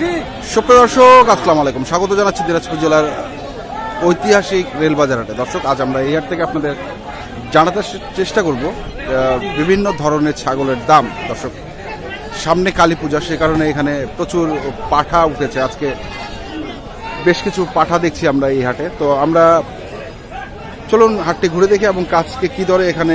সুপ্রিয় দর্শক, আসসালামু আলাইকুম। স্বাগত জানাচ্ছি দিনাজপুর জেলার ঐতিহাসিক রেলবাজার হাটে। দর্শক, আজ আমরা এই হাট থেকে আপনাদের জানাতে চেষ্টা করব বিভিন্ন ধরনের ছাগলের দাম। দর্শক, সামনে কালী পূজা, সে কারণে এখানে প্রচুর পাঠা উঠেছে। আজকে বেশ কিছু পাঠা দেখছি আমরা এই হাটে। তো আমরা চলুন হাটটি ঘুরে দেখি এবং কাজকে কি দরে এখানে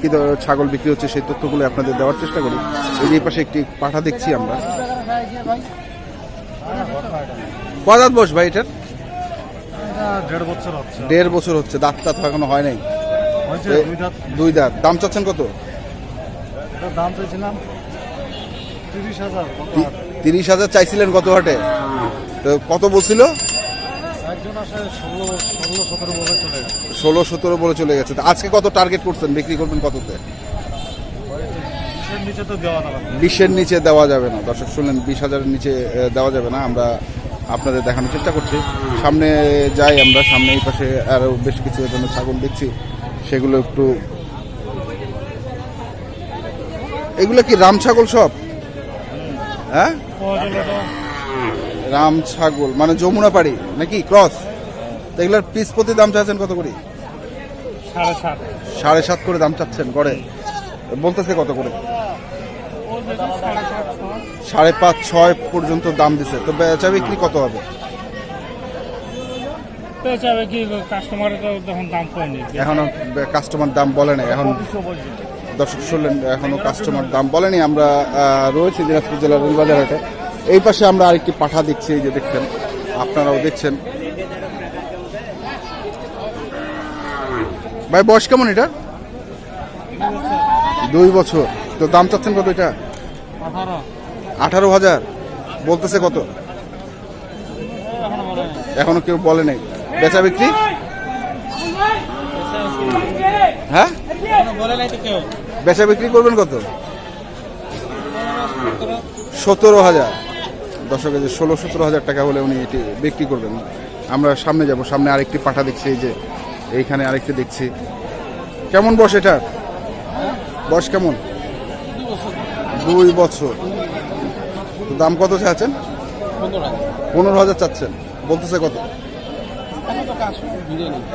কি দরে ছাগল বিক্রি হচ্ছে সেই তথ্যগুলো আপনাদের দেওয়ার চেষ্টা করি। এই পাশে একটি পাঠা দেখছি আমরা। কদাত বস ভাই এটার? দেড় বছর হচ্ছে। দেড় বছর হচ্ছে দাঁত টাত এখনও হয় নাই। দুই দাঁত। দাম চাচ্ছেন কত? দাম চাইছিলাম তিরিশ হাজার চাইছিলেন কত হাটে? তো কত বলছিল? ষোলো সতেরো বলে চলে গেছে। আজকে কত টার্গেট করছেন? বিক্রি করবেন কততে? বিশের নিচে দেওয়া যাবে না। দর্শক শুনলেন বিশ হাজারের নিচে দেওয়া যাবে না। আমরা আপনাদের দেখানোর চেষ্টা করছি। সামনে যাই আমরা, সামনে এই পাশে আরও বেশ কিছু এখানে ছাগল দেখছি। সেগুলো একটু এগুলো কি রাম ছাগল সব? হ্যাঁ? রাম ছাগল মানে যমুনা পাড়ি, নাকি ক্রস? তো এগুলোর পিস প্রতি দাম চাচ্ছেন কত করে? সাড়ে সাত। করে দাম চাচ্ছেন করে বলতেছে কত করে? সাড়ে পাঁচ ছয় পর্যন্ত দাম দিছে। তো বেচা বিক্রি কত হবে? পেঁচাবে কি কাস্টমারের তো দাম কমেনি এখনও কাস্টমার দাম বলে নাই। এখন দর্শক শুনলেন এখনও কাস্টমার দাম বলেনি। আমরা রয়েছি দিনাজপুর জেলার রেলবাজার হাটে। এই পাশে আমরা আরেকটি পাঠা দেখছি এই যে দেখছেন আপনারাও দেখছেন। ভাই বয়স কেমন এটা? দুই বছর। তো দাম চাচ্ছেন কত এটা? আঠারো হাজার। বলতেছে কত? এখনও কেউ বলে নাই। বেচা বিক্রি? হ্যাঁ? বেচা বিক্রি করবেন কত? সতেরো হাজার। দশকে যে ষোলো, সতেরো হাজার টাকা হলে উনি এটি বিক্রি করবেন। আমরা সামনে যাব, সামনে আরেকটি পাঠা দেখছি, এই যে এইখানে আরেকটি দেখছি। কেমন বস এটা বয়স কেমন? দুই বছর। দাম কত চাচ্ছেন পনেরো হাজার চাচ্ছেন। বলতেছে কত?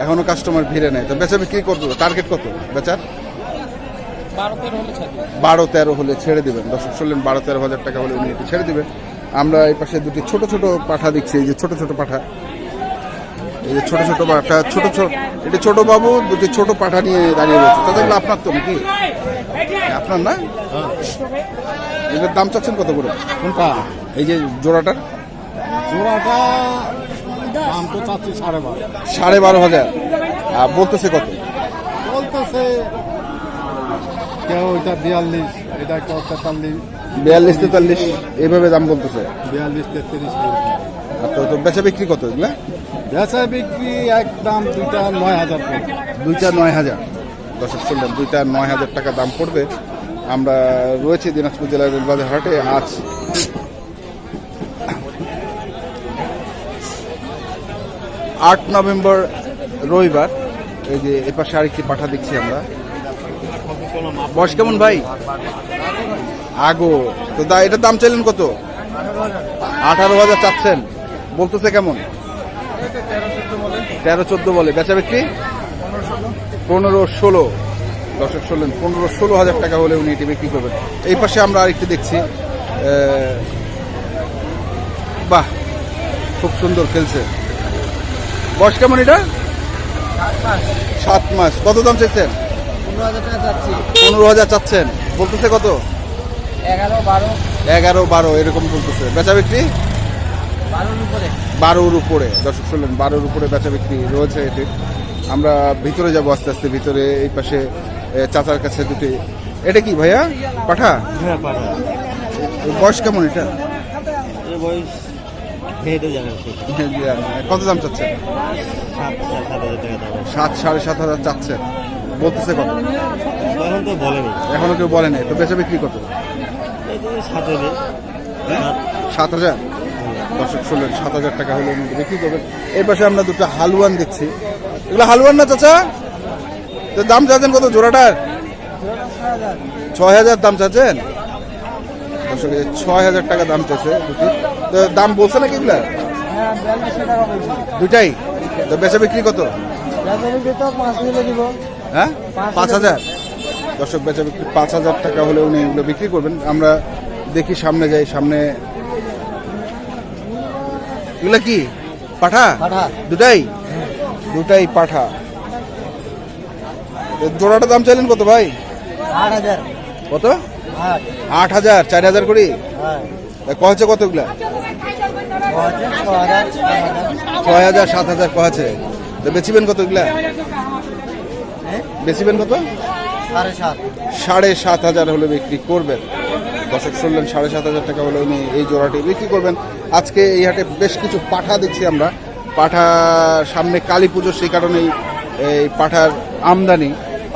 এখনও কাস্টমার ভিড়ে নেই। তো বেচা বিক্রি করতে টার্গেট কত? বেচার? বারো তেরো হলে ছেড়ে দেবেন। দর্শক, শুনলেন বারো তেরো হাজার টাকা হলে উনি এটি ছেড়ে দেবেন। আমরা এই পাশে দুটি ছোট ছোট পাঠা দেখছি। এই যে ছোট ছোট পাঠা। এই যে ছোট ছোট একটা ছোট ছোট এটি ছোট বাবু দুটি ছোট পাঠা নিয়ে দাঁড়িয়ে রয়েছে। তাদের আপনার তো নাকি? আপনার না? এটার দাম চাচ্ছেন কত করে? কোনটা? এই যে জোড়াটার? জোড়াটা দাম তো চাচ্ছি সাড়ে বারো। সাড়ে বারো হাজার। আর বলতেছে কত? বলতেছে কেউ ওইটা বিয়াল্লিশ এটা কেউ তেতাল্লিশ। বিয়াল্লিশ তেতাল্লিশ এইভাবে দাম বলতেছে। বিয়াল্লিশ তেত্রিশ। তো তো বেচা বিক্রি কত এগুলা? বেচা বিক্রি একদম দুইটা নয় হাজার দুইটা নয় হাজার। দর্শক শুনলেন দুইটা নয় হাজার টাকা দাম পড়বে। আমরা রয়েছি দিনাজপুর জেলার রেলবাজার হাটে। আজ আট নভেম্বর রবিবার। এই যে এপাশে আরেকটি পাঠা দেখছি আমরা। বয়স কেমন ভাই? আগো। তো দা এটার দাম চাইলেন কত? আঠারো হাজার চাচ্ছেন। বলতেছে কেমন? তেরো চোদ্দ বলে। বেচা বিক্রি? পনেরো ষোলো। দর্শক শুনলেন পনেরো ষোলো হাজার টাকা হলে উনি এটি বিক্রি করবেন। এই পাশে আমরা আরেকটি দেখছি। বাহ খুব সুন্দর খেলছে। বয়স কেমন এটা? সাত মাস। কত দাম চাইছেন? পনেরো হাজার চাচ্ছেন। বলতেছে কত? এগারো বারো। এগারো বারো এরকম বলতেছে। বেচা বিক্রি? বারোর উপরে। দর্শক শুনলেন বারোর উপরে বেচা বিক্রি রয়েছে এটি। আমরা ভিতরে যাব আস্তে আস্তে ভিতরে এই পাশে চাচার কাছে দুটি। এটা কি ভাইয়া? পাঠা? হ্যাঁ বয়স কেমন এটা? কত দাম চাচ্ছে? সাত সাড়ে সাত হাজার চাচ্ছেন বলতেছে কত? এখন বলেনি। কেউ বলে নাই তো বেচা বিক্রি কত? এই যে সাত হাজার? দর্শক শুনলেন সাত হাজার টাকা হলে উনি বিক্রি করবেন। এই পাশে আমরা দুটো হালুয়ান দেখছি। এগুলো হালুয়ান না চাচা? তো দাম চাচ্ছেন কত জোড়াটার? ছয় হাজার দাম চাচ্ছেন? দর্শক ছয় হাজার টাকা দাম চাইছে দুটি। তো দাম বলছে নাকি এগুলা? দুটাই তো বেচা বিক্রি কত? হ্যাঁ? পাঁচ হাজার। দর্শক, বেচা বিক্রি পাঁচ হাজার টাকা হলে উনি এগুলো বিক্রি করবেন। আমরা দেখি সামনে যাই, সামনে এগুলা কি? পাঠা? পাঠা। দুটাই? দুটাই পাঠা। জোড়াটা দাম চাইলেন কত ভাই? আট হাজার। কত? আট। হাজার চার হাজার করি? হ্যাঁ। কহছে কতগুলা? ছয় হাজার সাত হাজার কহাছে তো বেচিবেন কতগুলা? হ্যাঁ? বেচিবেন কত? সাড়ে সাত হাজার হলে বিক্রি করবেন। দর্শক শুনলেন সাড়ে সাত হাজার টাকা হলে উনি এই জোড়াটি বিক্রি করবেন। আজকে এই হাটে বেশ কিছু পাঠা দেখছি আমরা। পাঠা সামনে কালী পুজো সেই কারণেই এই পাঠার আমদানি।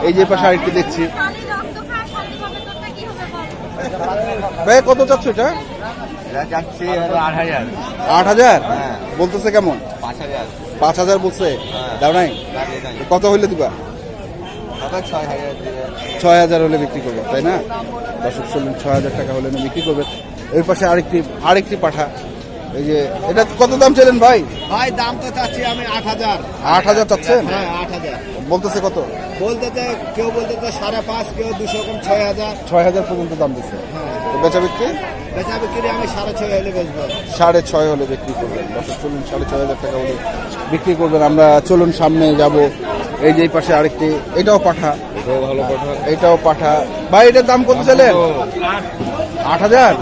এই যে পাশে আরেকটি দেখছি। ভাই কত চাচ্ছ এটা? আট হাজার। হ্যাঁ। বলতেছে কেমন? পাঁচ হাজার। বলছে? দাও নাই। কত হইলে দিবা? ছয় হাজার ছয় হাজার হলে বিক্রি করবে তাই না? দর্শক শুনলেন ছয় হাজার টাকা হলে বিক্রি করবে ওই পাশে আরেকটি আরেকটি পাঠা। এই যে এটা কত দাম চাইলেন ভাই? ভাই দাম তো চাচ্ছি আমি আট হাজার। আট হাজার চাচ্ছেন? হ্যাঁ আট হাজার। বলতেছে কত? বলতে তো কেউ বলতে তো সাড়ে পাঁচ কেউ দুশো কম ছয় হাজার। ছয় হাজার পর্যন্ত দাম দিচ্ছে। তো বেচা বিক্রি? বেচা বিক্রি আমি সাড়ে ছয় হলে বেচবো। সাড়ে ছয় হলে বিক্রি করবেন। দর্শক চলুন সাড়ে ছয় হাজার টাকা হলে বিক্রি করবেন। আমরা চলুন সামনে যাব। এই যে পাশে আরেকটি এটাও পাঠা। এটাও পাঠা। ভাই এটার দাম কত ছিলেন আট হাজার?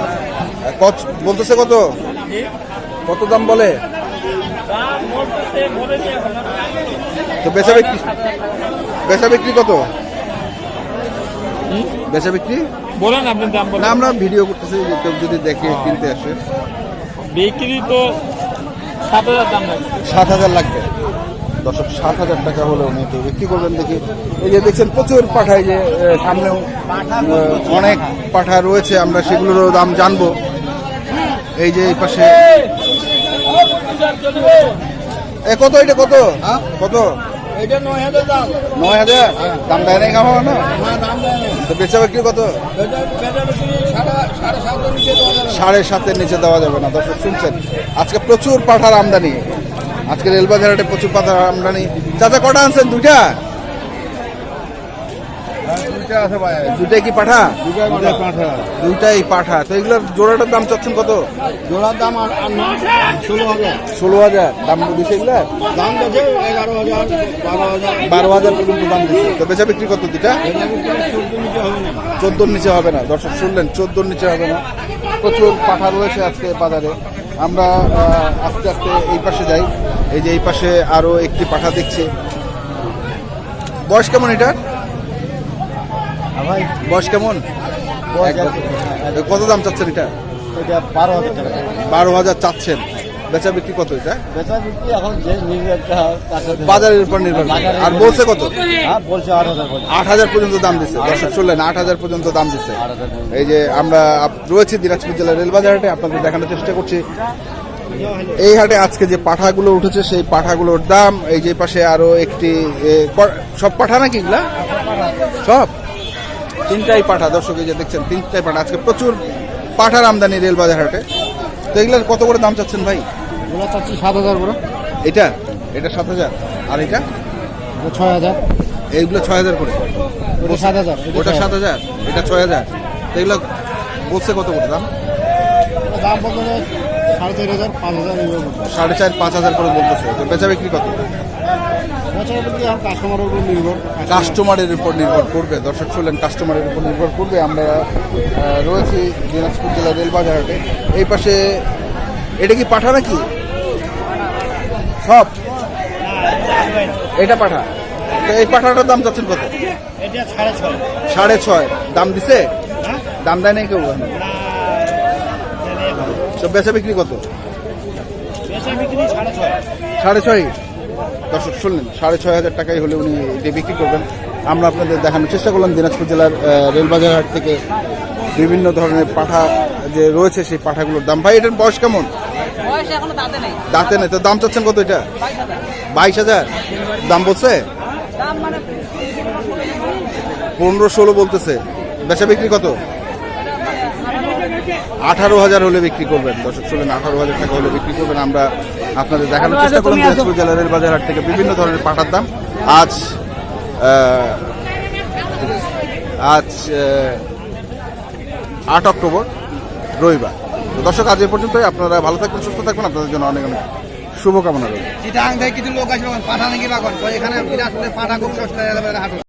কত বলতেছে কত? কত দাম বলে? তো বেচা বিক্রি বেচা বিক্রি কত? বেচা বিক্রি? বলেন আপনি দাম বলেন। আমরা ভিডিও করতেছি কেউ যদি দেখে কিনতে আসে। বিক্রি তো সাত হাজার দাম লাগবে। সাত হাজার লাগবে। দর্শক সাত হাজার টাকা হলে উনি তো বিক্রি করবেন দেখি। এই যে দেখছেন প্রচুর পাঠায় যে সামনেও অনেক পাঠা রয়েছে আমরা সেগুলোরও দাম জানব। এই যে এই পাশে। এ কত এটা কত? কত? নয় হাজার দাম। দেয় নাই না। তো বেচা বিক্রি কত। সাড়ে সাতের নিচে দেওয়া যাবে না দর্শক শুনছেন। আজকে প্রচুর পাঠার আমদানি। আজকে রেলবাজার হাটে প্রচুর পাঠার আমদানি। চাচা কটা আনছেন? দুইটা? দুইটাই কি পাঠা? দুইটা পাঠা। তো এগুলোর জোড়াটার দাম চাচ্ছেন কত? জোড়ার দাম ষোলো হাজার। ষোলো হাজার। দাম দিচ্ছে এগুলার দাম গেছে এগারো হাজার বারো হাজার। বারো হাজার পর্যন্ত দাম দিচ্ছে তো বেচা বিক্রি কত না। চোদ্দোর নিচে হবে না। দর্শক শুনলেন চোদ্দোর নিচে হবে না। প্রচুর পাঠা রয়েছে আজকে বাজারে। আমরা আস্তে আস্তে এই পাশে যাই। এই যে এই পাশে আরও একটি পাঠা দেখছি। বয়স কেমন এটার? ভাই বয়স কেমন। কত দাম চাচ্ছেন এটা? বারো হাজার টাকা। বারো হাজার চাচ্ছেন। বেচা বিক্রি কত এটা? বেচা বিক্রি এখন যে বাজারের উপর নির্ভর। আর বলছে কত? হ্যাঁ বলছে আট হাজার পর্যন্ত দাম দিচ্ছে দর্শক শুনলেন আট হাজার পর্যন্ত দাম দিচ্ছে। এই যে আমরা রয়েছি দিনাজপুর জেলার রেলবাজার। হাটে আপনাদের দেখানোর চেষ্টা করছি। এই হাটে আজকে যে পাঠাগুলো উঠেছে সেই পাঠাগুলোর দাম এই যে পাশে আরও একটি সব পাঠা নাকি এগুলা? সব? তিনটাই পাঠা দর্শক এই যে দেখছেন তিনটাই পাঠা। আজকে প্রচুর পাঠার আমদানি রেলবাজার হাটে। তো এগুলার কত করে দাম চাচ্ছেন ভাই? ওরা চাচ্ছি সাত হাজার করে। এটা? এটা সাত হাজার। আর এটা? ছয় হাজার। এইগুলো ছয় হাজার করে। সাত হাজার ওটা সাত হাজার। এটা ছয় হাজার। তো এগুলো বলছে কত করে দাম? দাম বলতে সাড়ে চার হাজার পাঁচ হাজার সাড়ে চার পাঁচ হাজার করে বলতেছে। তো বেচা বিক্রি কত? কাস্টমারের উপর নির্ভর। কাস্টমারের উপর নির্ভর করবে। দর্শক শুনলেন কাস্টমারের উপর নির্ভর করবে। আমরা রয়েছি দিনাজপুর জেলার রেলবাজার হাটে এই পাশে এটা কি পাঠা নাকি? সব? এটা পাঠা? তো এই পাঠাটার দাম যাচ্ছেন কত? সাড়ে ছয়। দাম দিছে? দাম দেয় নাই কেউ? তো বেচা বিক্রি কত? সাড়ে ছয় দর্শক শুনলেন সাড়ে ছয় হাজার টাকাই হলে উনি এটি বিক্রি করবেন। আমরা আপনাদের দেখানোর চেষ্টা করলাম দিনাজপুর জেলার রেলবাজার হাট থেকে বিভিন্ন ধরনের পাঠা যে রয়েছে সেই পাঠাগুলোর দাম। ভাই এটার বয়স কেমন? বয়স এখনও দাঁতে নেই। তো দাম চাচ্ছেন কত এটা? বাইশ হাজার। দাম বলছে? মানে পনেরো ষোলো বলতেছে। বেচা বিক্রি কত? আঠারো হাজার হলে বিক্রি করবেন। দর্শক শুনলেন আঠারো হাজার টাকা হলে বিক্রি করবেন। আমরা আপনাদের দেখানোর চেষ্টা করলাম দিনাজপুর জেলার রেলবাজার হাট থেকে বিভিন্ন ধরনের পাটার দাম। আজ আজ আট অক্টোবর রবিবার। তো দর্শক আজ এ পর্যন্তই। আপনারা ভালো থাকবেন সুস্থ থাকবেন। আপনাদের জন্য অনেক অনেক শুভকামনা রইল। চিটাং থেকে কিছু লোক আসবে পাঠা নাকি বাগন। এখানে বিরাট পাঠা খুব সস্তা